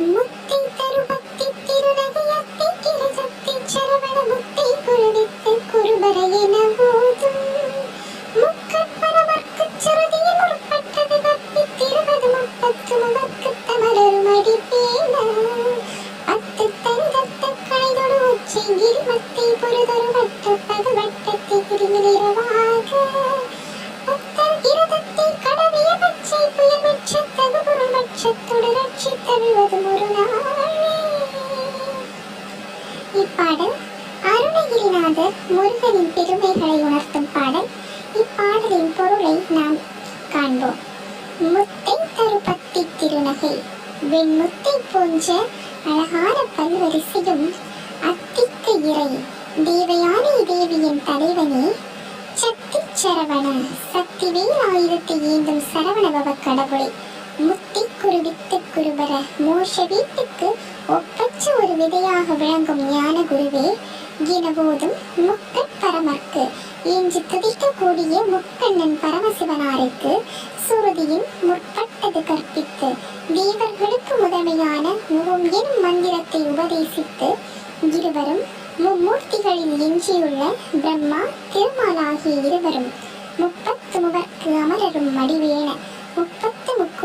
முத்தை இப்பாடல் அருணகிரிநாதர் முருகனின் பெருமைகளை உணர்த்தும் பாடல். இப்பாடலின் பொருளை நாம் காண்போம். முத்தை தருபத்தி திருநகை. வெண்முத்தை போன்ற அழகான பல்வரிசையும் அத்திக்கு இறை. தேவயானை தேவியின் தலைவனே. சக்தி சரவண சக்திவேல் ஆயுதத்தை ஏந்தும் சரவணபவ கடவுளை. முத்தி குருவித்து குருபர மோஷ வீட்டுக்கு ஒப்பற்ற ஒரு விதையாக விளங்கும் ஞான குருவே எனபோதும் முக்கட் பரமர்க்கு இன்று துதிக்கக்கூடிய முக்கண்ணன் பரமசிவனாருக்கு சுருதியின் முற்பட்டது கற்பித்து தேவர்களுக்கு முதன்மையான முகம் எனும் மந்திரத்தை உபதேசித்து இருவரும் மும்மூர்த்திகளில் எஞ்சியுள்ள பிரம்மா திருமாலாகிய இருவரும் முப்பத்து முவர்க்கு அமரரும் மடிவேன.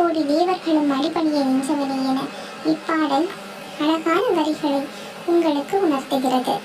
கோடி தேவர்களும் அடிபணிய நின்றவரே என இப்பாடல் அழகான வரிகளை உங்களுக்கு உணர்த்துகிறது.